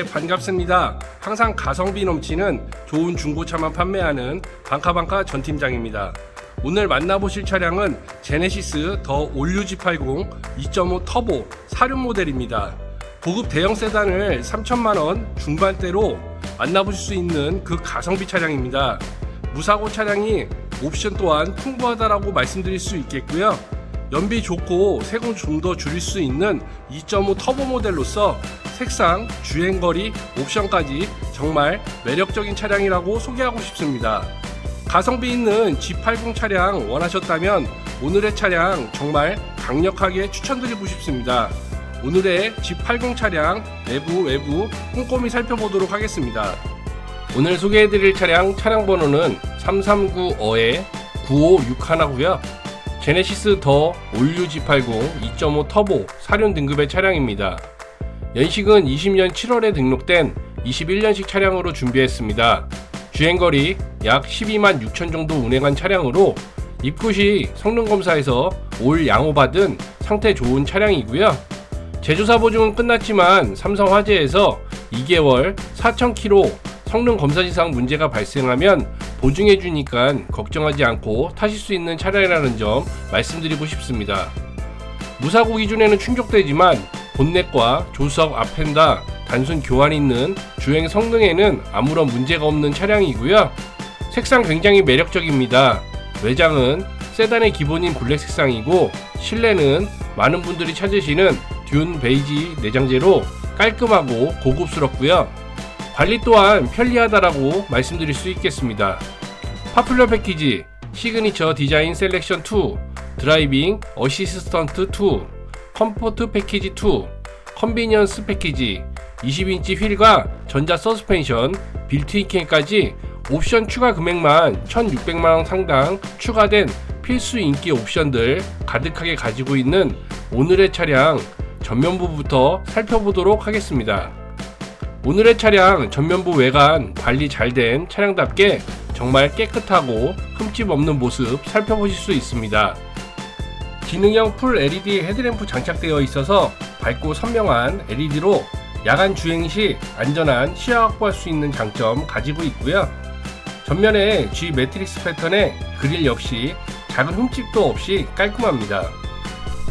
네, 반갑습니다. 항상 가성비 넘치는 좋은 중고차만 판매하는 방카방카 전 팀장입니다. 오늘 만나보실 차량은 제네시스 더 올류 G80 2.5 터보 사륜 모델입니다. 고급 대형 세단을 3천만원 중반대로 만나보실 수 있는 그 가성비 차량입니다. 무사고 차량이 옵션 또한 풍부하다라고 말씀드릴 수 있겠고요. 연비 좋고 세금 좀 더 줄일 수 있는 2.5 터보 모델로서 색상, 주행거리, 옵션까지 정말 매력적인 차량이라고 소개하고 싶습니다. 가성비 있는 G80 차량 원하셨다면 오늘의 차량 정말 강력하게 추천드리고 싶습니다. 오늘의 G80 차량 내부 외부 꼼꼼히 살펴보도록 하겠습니다. 오늘 소개해드릴 차량 차량 번호는 3395에 9561고요. 제네시스 더 올류 G80 2.5 터보 사륜 등급의 차량입니다. 연식은 20년 7월에 등록된 21년식 차량으로 준비했습니다. 주행거리 약 12만 6천 정도 운행한 차량으로 입고 시 성능검사에서 올 양호받은 상태 좋은 차량이고요. 제조사 보증은 끝났지만 삼성 화재에서 2개월 4,000km 성능 검사 지상 문제가 발생하면 보증해 주니까 걱정하지 않고 타실 수 있는 차량이라는 점 말씀드리고 싶습니다. 무사고 기준에는 충족되지만 본넷과 조수석 앞펜다 단순 교환이 있는 주행 성능에는 아무런 문제가 없는 차량이고요. 색상 굉장히 매력적입니다. 외장은 세단의 기본인 블랙 색상이고 실내는 많은 분들이 찾으시는 듄 베이지 내장재로 깔끔하고 고급스럽고요. 관리 또한 편리하다라고 말씀드릴 수 있겠습니다. 파퓰러 패키지, 시그니처 디자인 셀렉션 2, 드라이빙 어시스턴트 2, 컴포트 패키지 2, 컨비니언스 패키지, 20인치 휠과 전자 서스펜션, 빌트인 캠까지 옵션 추가 금액만 1,600만원 상당 추가된 필수 인기 옵션들 가득하게 가지고 있는 오늘의 차량 전면부부터 살펴보도록 하겠습니다. 오늘의 차량 전면부 외관 관리 잘 된 차량답게 정말 깨끗하고 흠집 없는 모습 살펴보실 수 있습니다. 기능형 풀 LED 헤드램프 장착되어 있어서 밝고 선명한 LED로 야간 주행 시 안전한 시야 확보할 수 있는 장점 가지고 있고요. 전면에 G 매트릭스 패턴의 그릴 역시 작은 흠집도 없이 깔끔합니다.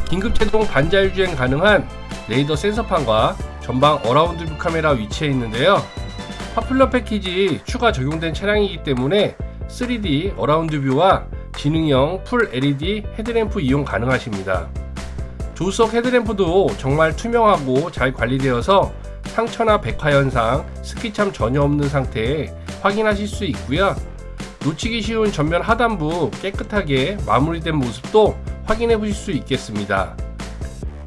긴급 제동 반자율 주행 가능한 레이더 센서판과 전방 어라운드 뷰 카메라 위치해 있는데요. 파퓰러 패키지 추가 적용된 차량이기 때문에 3D 어라운드 뷰와 지능형 풀 LED 헤드램프 이용 가능하십니다. 조수석 헤드램프도 정말 투명하고 잘 관리되어서 상처나 백화 현상, 스키참 전혀 없는 상태에 확인하실 수 있고요. 놓치기 쉬운 전면 하단부 깨끗하게 마무리된 모습도 확인해 보실 수 있겠습니다.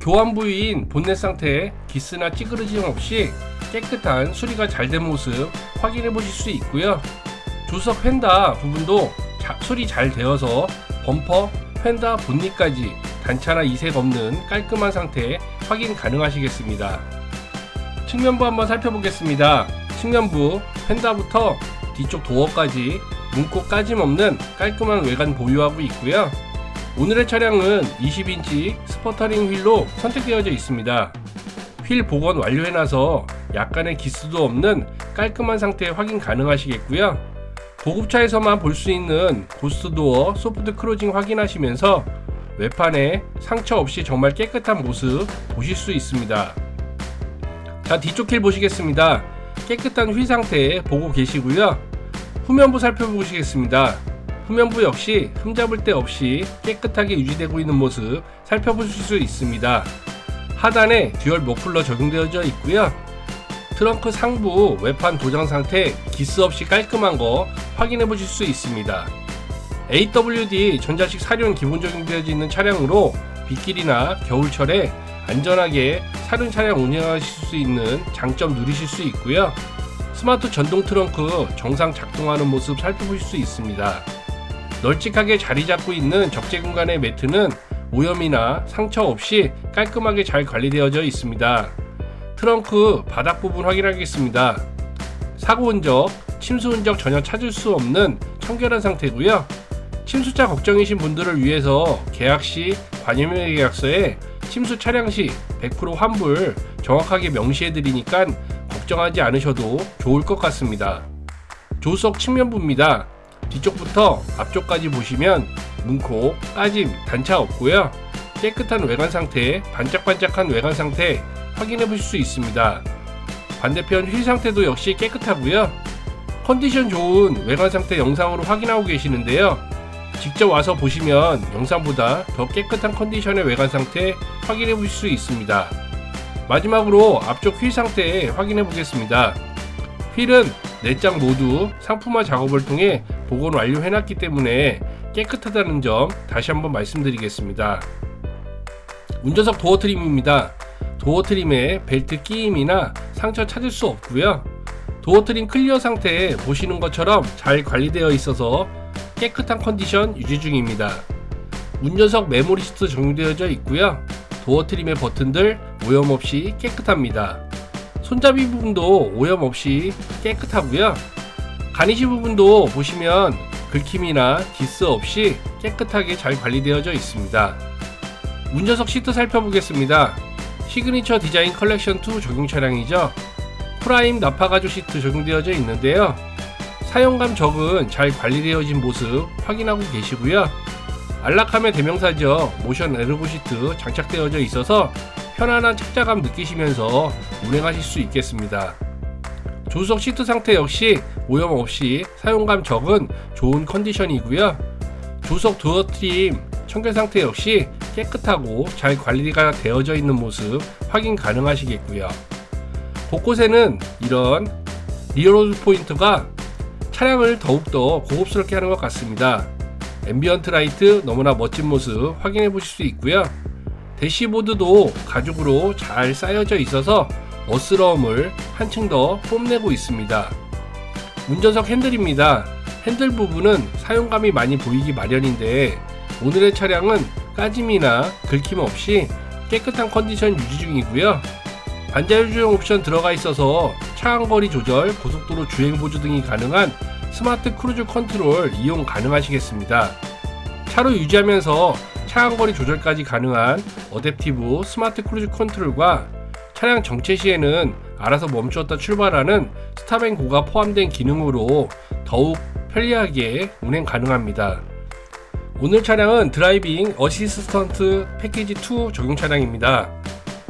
교환 부위인 본넷 상태 기스나 찌그러짐 없이 깨끗한 수리가 잘 된 모습 확인해 보실 수 있고요. 조수석 펜다 부분도 자- 수리 잘 되어서 범퍼, 펜다 본닛까지 단차나 이색 없는 깔끔한 상태 확인 가능하시겠습니다. 측면부 한번 살펴보겠습니다. 측면부 펜다부터 뒤쪽 도어까지 문콕 까짐 없는 깔끔한 외관 보유하고 있고요. 오늘의 차량은 20인치 스퍼터링 휠로 선택되어져 있습니다. 휠 복원 완료해놔서 약간의 기스도 없는 깔끔한 상태 확인 가능하시겠고요. 고급차에서만 볼 수 있는 고스트도어 소프트 크로징 확인하시면서 외판에 상처 없이 정말 깨끗한 모습 보실 수 있습니다. 자 뒤쪽 휠 보시겠습니다. 깨끗한 휠 상태 보고 계시고요. 후면부 살펴보시겠습니다. 후면부 역시 흠잡을 데 없이 깨끗하게 유지되고 있는 모습 살펴보실 수 있습니다. 하단에 듀얼 머플러 적용되어져 있고요. 트렁크 상부 외판 도장 상태 기스 없이 깔끔한 거 확인해 보실 수 있습니다. AWD 전자식 사륜 기본 적용 되어져 있는 차량으로 빗길이나 겨울철에 안전하게 사륜 차량 운행하실 수 있는 장점 누리실 수 있고요. 스마트 전동 트렁크 정상 작동하는 모습 살펴보실 수 있습니다. 널찍하게 자리 잡고 있는 적재 공간의 매트는 오염이나 상처 없이 깔끔하게 잘 관리되어져 있습니다. 트렁크 바닥 부분 확인하겠습니다. 사고 흔적, 침수 흔적 전혀 찾을 수 없는 청결한 상태고요. 침수차 걱정이신 분들을 위해서 계약 시 관여매 계약서에 침수 차량 시 100% 환불 정확하게 명시해 드리니까 걱정하지 않으셔도 좋을 것 같습니다. 조수석 측면부입니다. 뒤쪽부터 앞쪽까지 보시면 문콕, 빠짐, 단차 없고요. 깨끗한 외관 상태, 반짝반짝한 외관 상태 확인해 보실 수 있습니다. 반대편 휠 상태도 역시 깨끗하고요. 컨디션 좋은 외관 상태 영상으로 확인하고 계시는데요. 직접 와서 보시면 영상보다 더 깨끗한 컨디션의 외관 상태 확인해 보실 수 있습니다. 마지막으로 앞쪽 휠 상태 확인해 보겠습니다. 휠은 4장 모두 상품화 작업을 통해 복원 완료해 놨기 때문에 깨끗하다는 점 다시 한번 말씀드리겠습니다. 운전석 도어 트림입니다. 도어 트림에 벨트 끼임이나 상처 찾을 수 없고요. 도어 트림 클리어 상태에 보시는 것처럼 잘 관리되어 있어서 깨끗한 컨디션 유지 중입니다. 운전석 메모리 시트 적용되어져 있고요. 도어 트림의 버튼들 오염 없이 깨끗합니다. 손잡이 부분도 오염 없이 깨끗하고요. 가니시 부분도 보시면 긁힘이나 디스 없이 깨끗하게 잘 관리되어져 있습니다. 운전석 시트 살펴보겠습니다. 시그니처 디자인 컬렉션 2 적용 차량이죠. 프라임 나파 가죽 시트 적용되어져 있는데요. 사용감 적은 잘 관리되어진 모습 확인하고 계시고요. 안락함의 대명사죠. 모션 에르고 시트 장착되어져 있어서 편안한 착자감 느끼시면서 운행하실 수 있겠습니다. 조수석 시트 상태 역시 오염 없이 사용감 적은 좋은 컨디션이고요. 조수석 도어 트림 청결 상태 역시 깨끗하고 잘 관리가 되어져 있는 모습 확인 가능하시겠고요. 곳곳에는 이런 리어로드 포인트가 차량을 더욱더 고급스럽게 하는 것 같습니다. 앰비언트 라이트 너무나 멋진 모습 확인해 보실 수 있고요. 대시보드도 가죽으로 잘 쌓여져 있어서 멋스러움을 한층 더 뽐내고 있습니다. 운전석 핸들입니다. 핸들 부분은 사용감이 많이 보이기 마련인데 오늘의 차량은 까짐이나 긁힘 없이 깨끗한 컨디션 유지 중이고요. 반자율주행 옵션 들어가 있어서 차항거리 조절, 고속도로 주행 보조 등이 가능한 스마트 크루즈 컨트롤 이용 가능하시겠습니다. 차로 유지하면서 차항거리 조절까지 가능한 어댑티브 스마트 크루즈 컨트롤과 차량 정체 시에는 알아서 멈추었다 출발하는 스탑 앤 고가 포함된 기능으로 더욱 편리하게 운행 가능합니다. 오늘 차량은 드라이빙 어시스턴트 패키지 2 적용 차량입니다.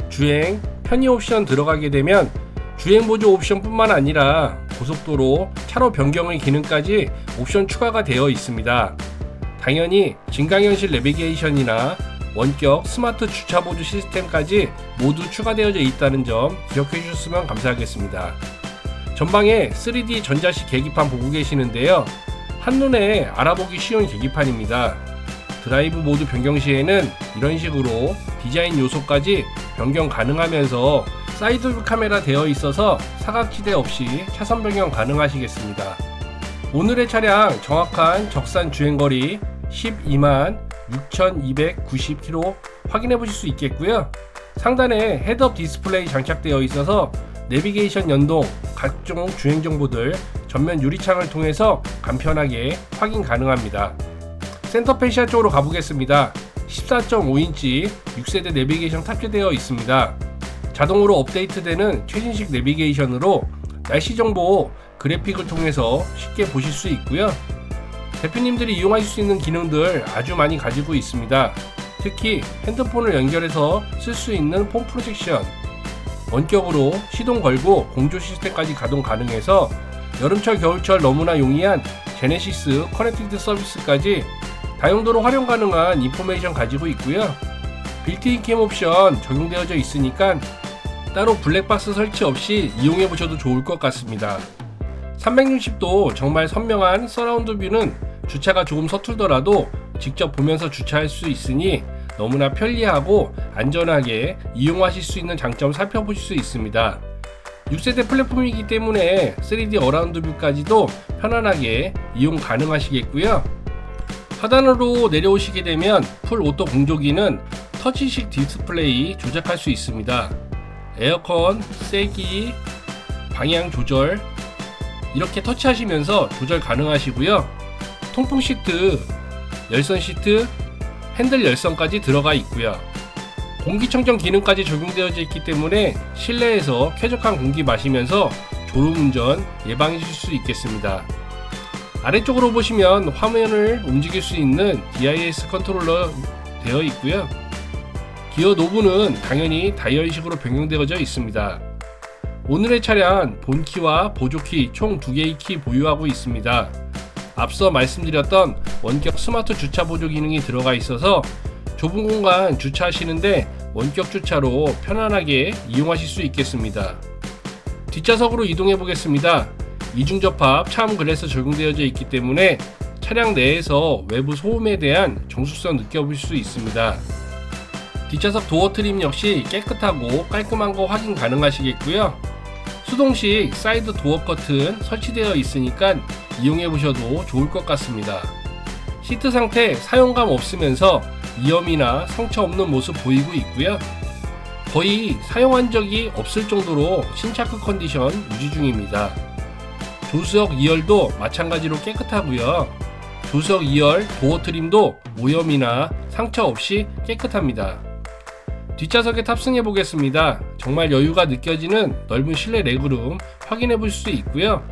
주행, 편의 옵션 들어가게 되면 주행 보조 옵션뿐만 아니라 고속도로 차로 변경의 기능까지 옵션 추가가 되어 있습니다. 당연히 증강현실 내비게이션이나 원격 스마트 주차 보조 시스템까지 모두 추가되어져 있다는 점 기억해 주셨으면 감사하겠습니다. 전방에 3D 전자식 계기판 보고 계시는데요. 한눈에 알아보기 쉬운 계기판입니다. 드라이브 모드 변경 시에는 이런 식으로 디자인 요소까지 변경 가능하면서 사이드 카메라 되어 있어서 사각지대 없이 차선 변경 가능하시겠습니다. 오늘의 차량 정확한 적산 주행거리 12만 6,290km 확인해 보실 수 있겠고요. 상단에 헤드업 디스플레이 장착되어 있어서 내비게이션 연동, 각종 주행 정보들 전면 유리창을 통해서 간편하게 확인 가능합니다. 센터 페시아 쪽으로 가보겠습니다. 14.5인치 6세대 내비게이션 탑재되어 있습니다. 자동으로 업데이트되는 최신식 내비게이션으로 날씨 정보 그래픽을 통해서 쉽게 보실 수 있고요. 대표님들이 이용하실 수 있는 기능들 아주 많이 가지고 있습니다. 특히 핸드폰을 연결해서 쓸 수 있는 폰 프로젝션, 원격으로 시동 걸고 공조 시스템까지 가동 가능해서 여름철 겨울철 너무나 용이한 제네시스 커넥티드 서비스까지 다용도로 활용 가능한 인포메이션 가지고 있고요. 빌트인 캠 옵션 적용되어져 있으니까 따로 블랙박스 설치 없이 이용해 보셔도 좋을 것 같습니다. 360도 정말 선명한 서라운드 뷰는 주차가 조금 서툴더라도 직접 보면서 주차할 수 있으니 너무나 편리하고 안전하게 이용하실 수 있는 장점 살펴보실 수 있습니다. 6세대 플랫폼이기 때문에 3D 어라운드 뷰까지도 편안하게 이용 가능하시겠고요. 하단으로 내려오시게 되면 풀 오토 공조기는 터치식 디스플레이 조작할 수 있습니다. 에어컨, 세기, 방향 조절 이렇게 터치하시면서 조절 가능하시고요. 통풍 시트, 열선 시트, 핸들 열선까지 들어가 있고요. 공기청정 기능까지 적용되어져 있기 때문에 실내에서 쾌적한 공기 마시면서 졸음운전 예방하실 수 있겠습니다. 아래쪽으로 보시면 화면을 움직일 수 있는 DIS 컨트롤러 되어 있고요. 기어 노브는 당연히 다이얼식으로 변경되어져 있습니다. 오늘의 차량 본키와 보조키 총 2개의 키 보유하고 있습니다. 앞서 말씀드렸던 원격 스마트 주차 보조 기능이 들어가 있어서 좁은 공간 주차하시는데 원격 주차로 편안하게 이용하실 수 있겠습니다. 뒷좌석으로 이동해 보겠습니다. 이중 접합 차음 글래스 적용되어져 있기 때문에 차량 내에서 외부 소음에 대한 정숙성 느껴보실 수 있습니다. 뒷좌석 도어 트림 역시 깨끗하고 깔끔한 거 확인 가능하시겠고요. 수동식 사이드 도어 커튼 설치되어 있으니까 이용해 보셔도 좋을 것 같습니다. 시트 상태 사용감 없으면서 이염이나 상처 없는 모습 보이고 있고요. 거의 사용한 적이 없을 정도로 신차크 컨디션 유지 중입니다. 조수석 2열도 마찬가지로 깨끗하고요. 조수석 2열 도어 트림도 오염이나 상처 없이 깨끗합니다. 뒷좌석에 탑승해 보겠습니다. 정말 여유가 느껴지는 넓은 실내 레그룸 확인해 볼 수 있고요.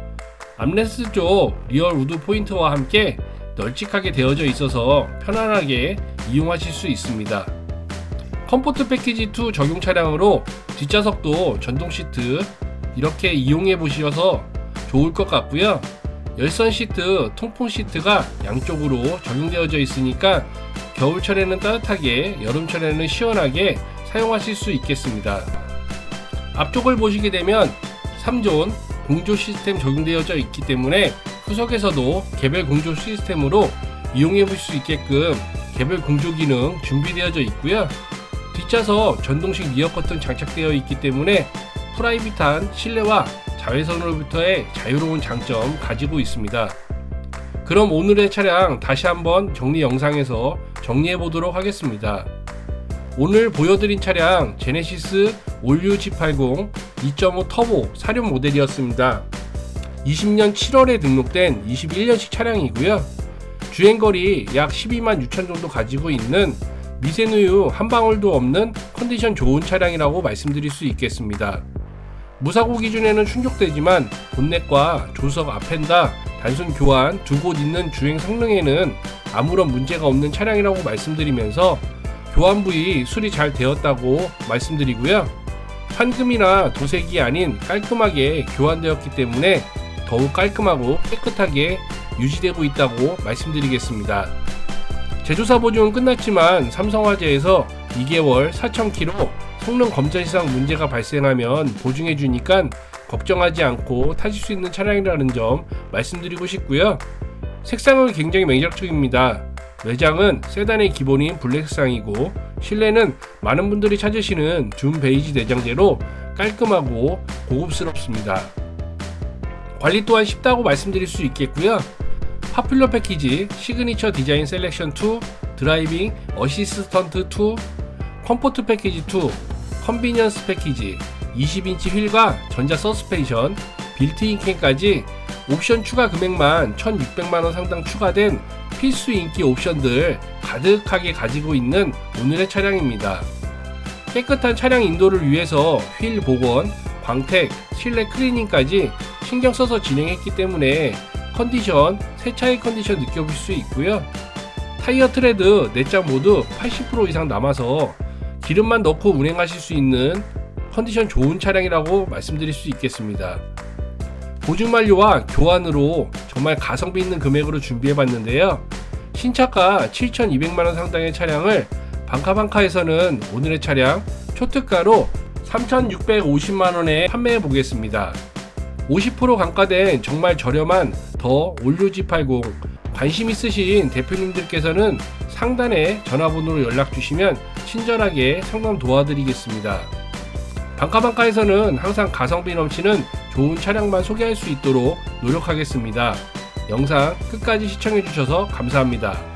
암레스트 쪽 리얼 우드 포인트와 함께 널찍하게 되어져 있어서 편안하게 이용하실 수 있습니다. 컴포트 패키지 2 적용 차량으로 뒷좌석도 전동 시트 이렇게 이용해 보셔서 좋을 것 같고요. 열선 시트, 통풍 시트가 양쪽으로 적용되어져 있으니까 겨울철에는 따뜻하게, 여름철에는 시원하게 사용하실 수 있겠습니다. 앞쪽을 보시게 되면 3존 공조 시스템 적용되어져 있기 때문에 후석에서도 개별 공조 시스템으로 이용해 볼 수 있게끔 개별 공조 기능 준비되어져 있고요. 뒷좌석 전동식 리어 커튼 장착되어 있기 때문에 프라이빗한 실내와 자외선으로부터의 자유로운 장점 가지고 있습니다. 그럼 오늘의 차량 다시 한번 정리 영상에서 정리해 보도록 하겠습니다. 오늘 보여드린 차량 제네시스 올류 G80 2.5 터보 사륜 모델이었습니다. 20년 7월에 등록된 21년식 차량이고요. 주행거리 약 12만 6천 정도 가지고 있는 미세누유 한 방울도 없는 컨디션 좋은 차량이라고 말씀드릴 수 있겠습니다. 무사고 기준에는 충족되지만 본넷과 조석 앞엔다 단순 교환 두 곳 있는 주행 성능에는 아무런 문제가 없는 차량이라고 말씀드리면서 교환 부위 수리 잘 되었다고 말씀드리고요. 환금이나 도색이 아닌 깔끔하게 교환되었기 때문에 더욱 깔끔하고 깨끗하게 유지되고 있다고 말씀드리겠습니다. 제조사 보증은 끝났지만 삼성화재에서 2개월 4,000km 성능 검사 시상 문제가 발생하면 보증해 주니까 걱정하지 않고 타실 수 있는 차량이라는 점 말씀드리고 싶고요. 색상은 굉장히 매력적입니다. 외장은 세단의 기본인 블랙 색상이고 실내는 많은 분들이 찾으시는 준 베이지 내장재로 깔끔하고 고급스럽습니다. 관리 또한 쉽다고 말씀드릴 수 있겠고요. 파퓰러 패키지, 시그니처 디자인 셀렉션 2, 드라이빙 어시스턴트 2, 컴포트 패키지 2, 컨비니언스 패키지, 20인치 휠과 전자 서스펜션, 빌트인 캠까지 옵션 추가 금액만 1,600만원 상당 추가된 필수 인기 옵션들 가득하게 가지고 있는 오늘의 차량입니다. 깨끗한 차량 인도를 위해서 휠 복원, 광택, 실내 클리닝까지 신경 써서 진행했기 때문에 컨디션, 새 차의 컨디션 느껴볼 수 있고요. 타이어 트레드 4장 모두 80% 이상 남아서 기름만 넣고 운행하실 수 있는 컨디션 좋은 차량이라고 말씀드릴 수 있겠습니다. 보증 만료와 교환으로 정말 가성비 있는 금액으로 준비해 봤는데요. 신차가 7,200만 원 상당의 차량을 방카방카에서는 오늘의 차량 초특가로 3,650만 원에 판매해 보겠습니다. 50% 감가된 정말 저렴한 더 올류 G80 관심 있으신 대표님들께서는 상단에 전화번호로 연락 주시면 친절하게 상담 도와드리겠습니다. 방카방카에서는 항상 가성비 넘치는 좋은 차량만 소개할 수 있도록 노력하겠습니다. 영상 끝까지 시청해 주셔서 감사합니다.